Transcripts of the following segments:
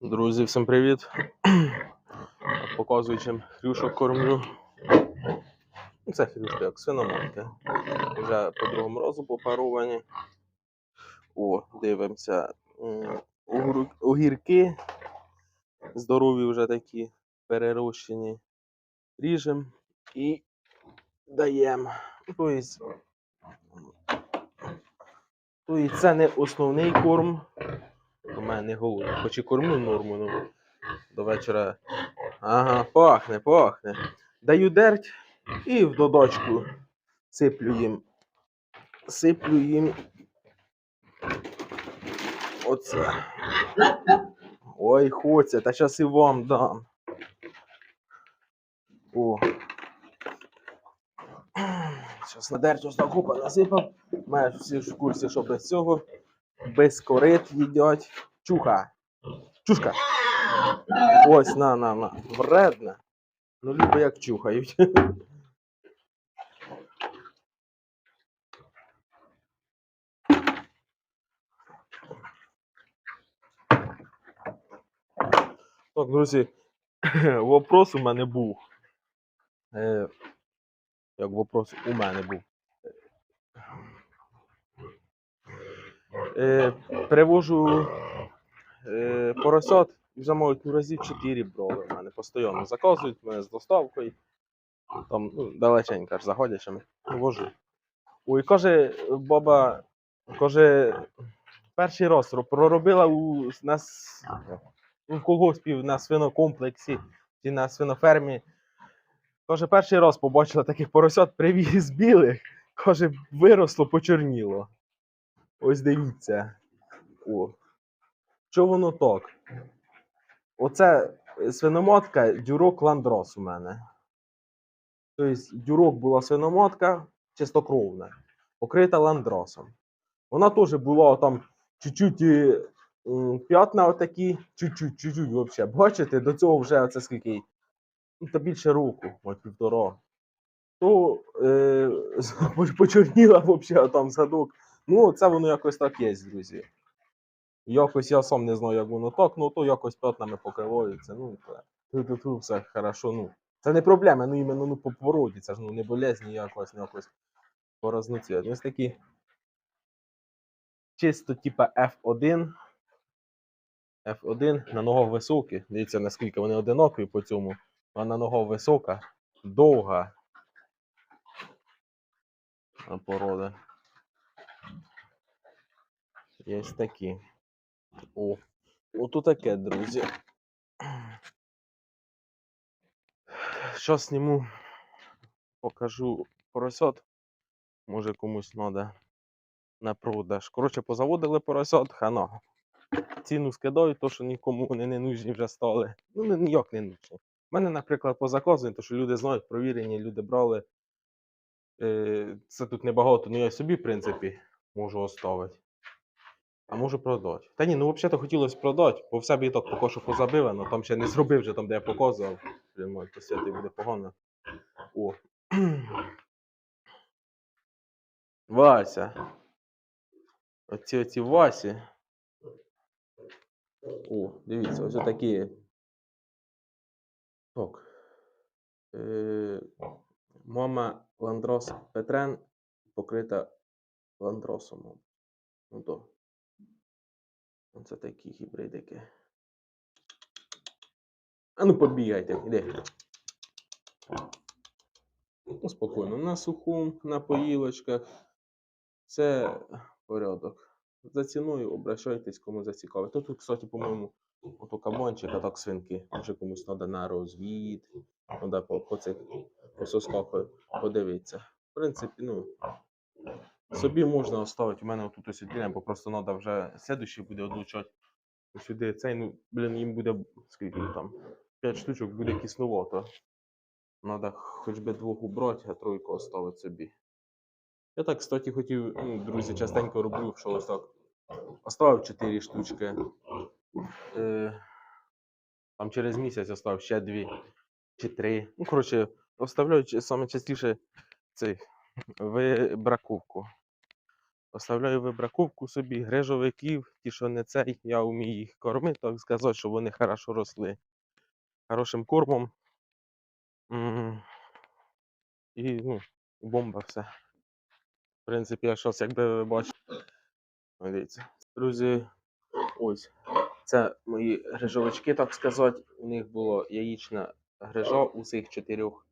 Друзі, всім привіт! Показую, чим хрюшок кормлю. Це хрюшки як свиноматки. Вже по другому разу попаровані. О, дивимося. Огірки. Здорові вже такі перерощені. Ріжемо і даємо. Тобто, тобто це не основний корм. У мене не. Хоч і кормлю норму, ну до вечора. Ага, пахне, пахне. Даю дерть і в додочку сиплю їм. Сиплю їм. Оце. Ой, хоче, та зараз і вам дам. О. Зараз на дерть ось так купа насипав. Маєш всі ж в курсі, що без цього. Без корит їдять. Чуха. Чушка. Ось на, на, на. Вредна. Ну, любо як чухають. Так, друзі, вопрос у мене був. Е, як вопрос у мене був. Е, привожу е, поросят і вже можуть ну, разів 4 брали в мене постійно заказують мене з доставкою. Там ну, далеченько аж заходячими. Вожу. Ой, каже, баба, каже, перший раз проробила у нас в колгоспі на свинокомплексі чи на свинофермі. Каже, перший раз побачила таких поросят, привіз білих. Каже, виросло, почорніло. Ось дивіться. О. Що воно так? Оце е, свиноматка дюрок ландрос у мене. Тобто дюрок була свиноматка чистокровна, покрита ландросом. Вона теж була там чуть-чуть е, п'ятна отакі, чуть-чуть, чуть-чуть взагалі. Бачите, до цього вже оце скільки? Ну, та більше року, може півтора. То е, почорніла взагалі там задок. Ну, це воно якось так є, друзі. Якось я сам не знаю, як воно так, ну то якось п'ятнами покриваються. Ну, ту-ту-ту, все хорошо. Ну, це не проблема, ну іменно ну, по породі, це ж ну, не болезні якось, не якось по разноцвіту. Ось такі чисто типа F1. F1 на ногах високі. Дивіться, наскільки вони одинокі по цьому. А на ногах висока, довга. Порода. Є такі. О, ото таке, друзі. Що зніму, покажу поросят. Може комусь треба на продаж. Коротше, позаводили поросят, хана. Ціну скидають, то що нікому вони не нужні вже стали. Ну, ніяк не нужні. У мене, наприклад, по заказу, то що люди знають, провірені, люди брали. Е, Це тут небагато, ну я собі, в принципі, можу оставити. А можу продати. Та ні, ну взагалі хотілося продати, бо в себе і так поки що позабили, але там ще не зробив вже там, де я показував. Блін, мой посяти буде погано. О. Вася. Оці оці Васі. О, дивіться, ось такі. Так. Е, мама Ландрос Петрен покрита ландросом. Ну то. Оце такі гібридики. А ну побігайте, іди. Ну, спокійно, на суху, на поїлочках. Це порядок. За ціною обращайтесь, кому зацікавить. Тут, тут, кстати, по-моєму, ото кабанчик, а так свинки. Може комусь треба на розвід. Да, по, по цих по сосках подивитися. В принципі, ну. Собі можна оставити. У мене тут ось відділення, бо просто треба вже слідуючий буде одлучати. Сюди цей, ну, блін, їм буде скільки там? 5 штучок буде кисловато. Надо хоч би двох убрати, а тройку оставити собі. Я так, кстати, хотів, ну, друзі, частенько роблю, що ось так. Оставив 4 штучки. Е, там через місяць оставив ще 2 чи 3. Ну, коротше, оставляю саме частіше цей вибраковку. Оставляю вибраковку собі, грижовиків, ті, що не цей, я вмію їх кормити, так сказати, щоб вони хорошо росли. Хорошим кормом. І ну, бомба все. В принципі, я щось, якби ви бачите. Дивіться. Друзі, ось. Це мої грижовички, так сказати. У них було яєчна грижа усіх чотирьох.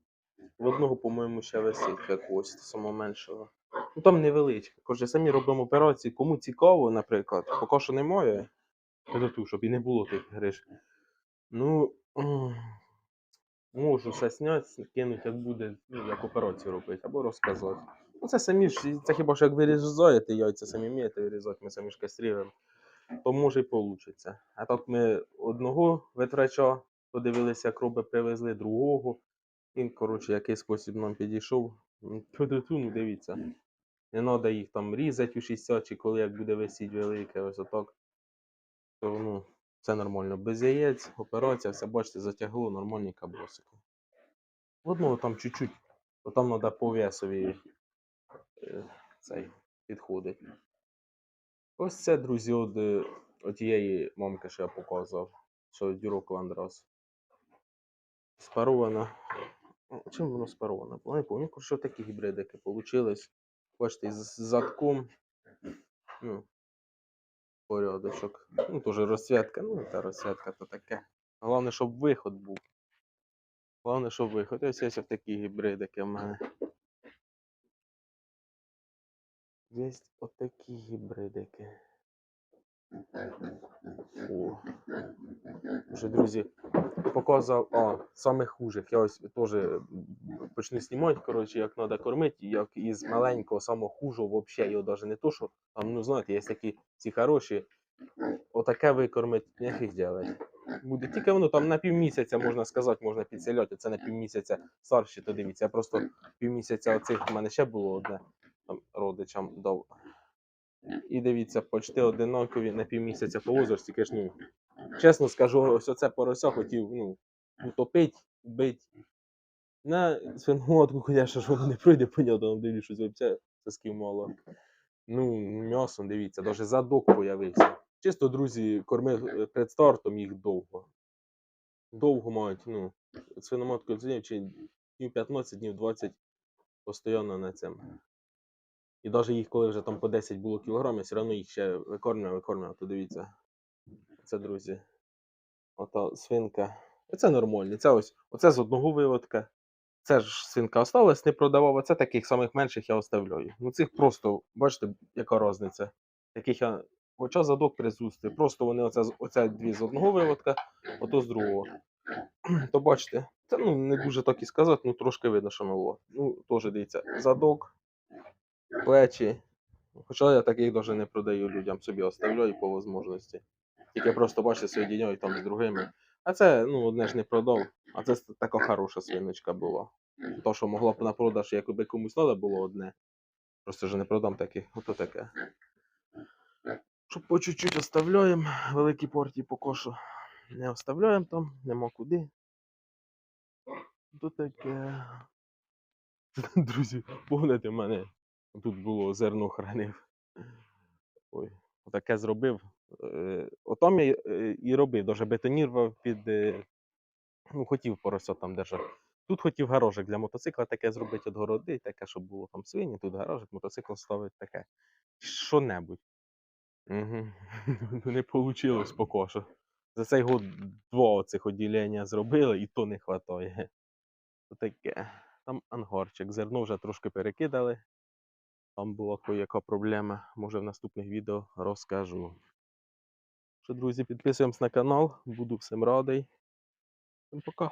В одного, по-моєму, ще висить якогось самого меншого. Ну там невеличке. Каже, самі робимо операції. Кому цікаво, наприклад, поки що немає. то ту, щоб і не було тих гриж. Ну, можу все зняти, кинути, як буде, ну, як операцію робити, або розказати. Ну, це самі ж, це хіба що як вирізаєте яйця, самі вмієте вирізати, ми самі ж кастрюємо, то може й вийде. А так ми одного витрача, подивилися, як роби привезли, другого. Він, коротше, який спосіб нам підійшов. Ну дивіться. Не треба їх там різати у 60 чи коли як буде висіть велике, ось отак. То ну, все нормально. Без яєць, операція, все бачите, затягло нормальні кабросики. Одного там чуть-чуть, то там треба по весові е, цей підходить. Ось це, друзі, от, е, отієї мамки, що я показував, що дюрок ландрас. Спарована. О, Чим воно спароване? було? Не що такі гібридики получились. Бачите, з задком. Ну, порядочок. Ну, теж розцвятка. Ну, та розцвятка то таке. Головне, щоб виход був. Головне, щоб виход. Ось ось такі гібридики в мене. Є отакі гібридики. О. Вже, друзі, показав, а, самих хужих. Я ось теж почну знімати, коротше, як треба кормити, як із маленького, самого хужого, взагалі його навіть не то, що там, ну знаєте, є такі ці хороші, отаке викормити, нефіг делать. Буде тільки воно там на півмісяця, можна сказати, можна підселяти. Це на півмісяця старші, то дивіться. Я просто півмісяця оцих в мене ще було одне там, родичам дав. І дивіться, почти одинакові на півмісяця по тільки ну, чесно скажу, ось оце порося хотів ну, утопити, вбити. На свиноматку, звісно ж, воно не пройде, понятно, там дивлюсь, щось взагалі сосків мало. Ну, м'ясо, дивіться, навіть задок появився. Чисто, друзі, кормив е, перед стартом їх довго. Довго мають, ну, свиноматку дзвонив, чи днів 15, днів 20 постійно на цьому. І навіть їх, коли вже там по 10 було кілограмів, все одно їх ще викормлював, викормлював, то дивіться. Це, друзі. Ото свинка. Оце нормальні. Це ось, оце з одного виводка. Це ж свинка осталась, не продавав, а це таких самих менших я оставляю. Ну цих просто, бачите, яка різниця. Таких я. Хоча задок присутствує. Просто вони оце, оце дві з одного виводка, ото з другого. То бачите, це ну не дуже так і сказати, ну трошки видно, що ново. Ну, теж дивіться, задок, плечі. Хоча я таких навіть не продаю людям, собі оставляю по можливості. Тільки просто бачите, соєдиняю там з другими. А це, ну, одне ж не продав, а це така хороша свиночка була. То, що могла б на продаж, якби комусь треба було одне. Просто вже не продам таких, ото таке. Щоб по чуть-чуть оставляємо, великі партії поки що не оставляємо там, нема куди. То таке. Друзі, помните в мене тут було зерно хранив. Ой, отаке зробив. Е, Отам я е, і робив, даже бетонірував під. е, Ну, хотів поросят там держати. Тут хотів гаражик для мотоцикла таке зробити від городи, таке, щоб було там свині, тут гаражик, мотоцикл ставить таке. Що-небудь. Угу. Не вийшло поки що. За цей год два оцих відділення зробили, і то не вистачає. Таке. Там ангарчик. Зерно вже трошки перекидали. Там була яка проблема. Може в наступних відео розкажу. Що, друзі, підписуємось на канал. Буду всім радий. Всім пока.